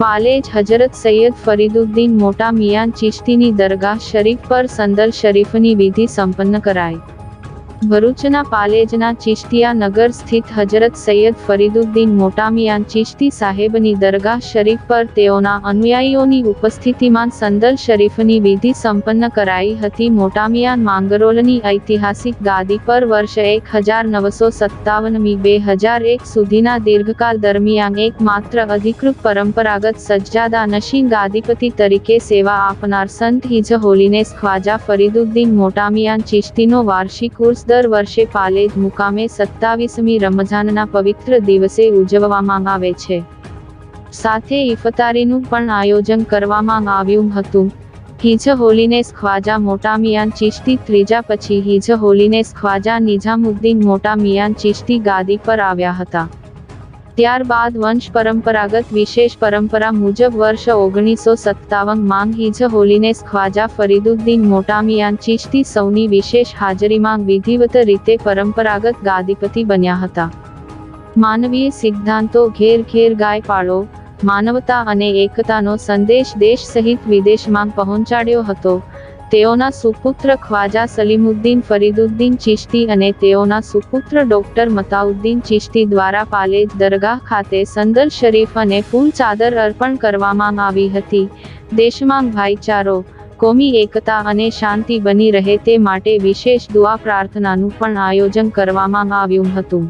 પાલેજ હજરત સૈયદ ફરીદુદ્દીન મોટા મિયાન ચિશ્તીની દરગાહ શરીફ પર સંદલ શરીફની વિધિ સંપન્ન કરાઈ. ભરૂચના પાલેજના ચિશ્તિયા નગર સ્થિત હજરત સૈયદ ફરીદુદ્દીન મોટામિયાન ચિશ્તી સાહેબની દરગાહ શરીફ પર તેઓના અનુયાયીઓની ઉપસ્થિતિમાં સંદલ શરીફની વિધિ સંપન્ન કરાઈ હતી. મોટામિયાન માંગરોલની ઐતિહાસિક ગાદી પર વર્ષ એક હજાર નવસો સત્તાવનમી બે હજાર એક સુધીના દીર્ઘકાળ દરમિયાન એકમાત્ર અધિકૃત પરંપરાગત સજ્જાદા નશીન ગાદીપતિ તરીકે સેવા આપનાર સંત હિજ હોલીનેસ ખ્વાજા ફરીદુદ્દીન મોટામિયાન ચિશ્તીનો વાર્ષિક ઉર્સ દર વર્ષે પાલેજ મુકામે સત્તાવીસમી રમઝાનના પવિત્ર દિવસે ઉજવવામાં આવે છે. સાથે ઇફતારીનું પણ આયોજન કરવામાં આવ્યું હતું. હિજ હોલીનેસ ખ્વાજા મોટા મિયાન ચિશ્તી ત્રીજા પછી હિજ હોલીનેસ ખ્વાજા નિઝામુદ્દીન મોટા મિયાન ચિશ્તી ગાદી પર આવ્યા હતા. ત્યારબાદ વંશ પરંપરાગત વિશેષ પરંપરા મુજબ વર્ષ ઓગણીસો સત્તાવન માંગ હિજ હોલીનેસ ખ્વાજા ફરીદુદ્દીન મોટામિયાન ચિશ્તી સૌની વિશેષ હાજરીમાં વિધિવત રીતે પરંપરાગત ગાદીપતિ બન્યા હતા. માનવીય સિદ્ધાંતો ઘેર ઘેર ગાય પાળો, માનવતા અને એકતાનો સંદેશ દેશ સહિત વિદેશમાં પહોંચાડ્યો હતો. તેઓના સુપુત્ર ખ્વાજા સલીમુદ્દીન ફરીદુદ્દીન ચિશ્તી અને તેઓના સુપુત્ર ડોક્ટર મતાઉદ્દીન ચિશ્તી દ્વારા પાલેજ દરગાહ ખાતે સંદર શરીફ અને ફૂલ ચાદર અર્પણ કરવામાં આવી હતી. દેશમાં ભાઈચારો, કોમી એકતા અને શાંતિ બની રહે તે માટે વિશેષ દુઆ પ્રાર્થનાનું પણ આયોજન કરવામાં આવ્યું હતું.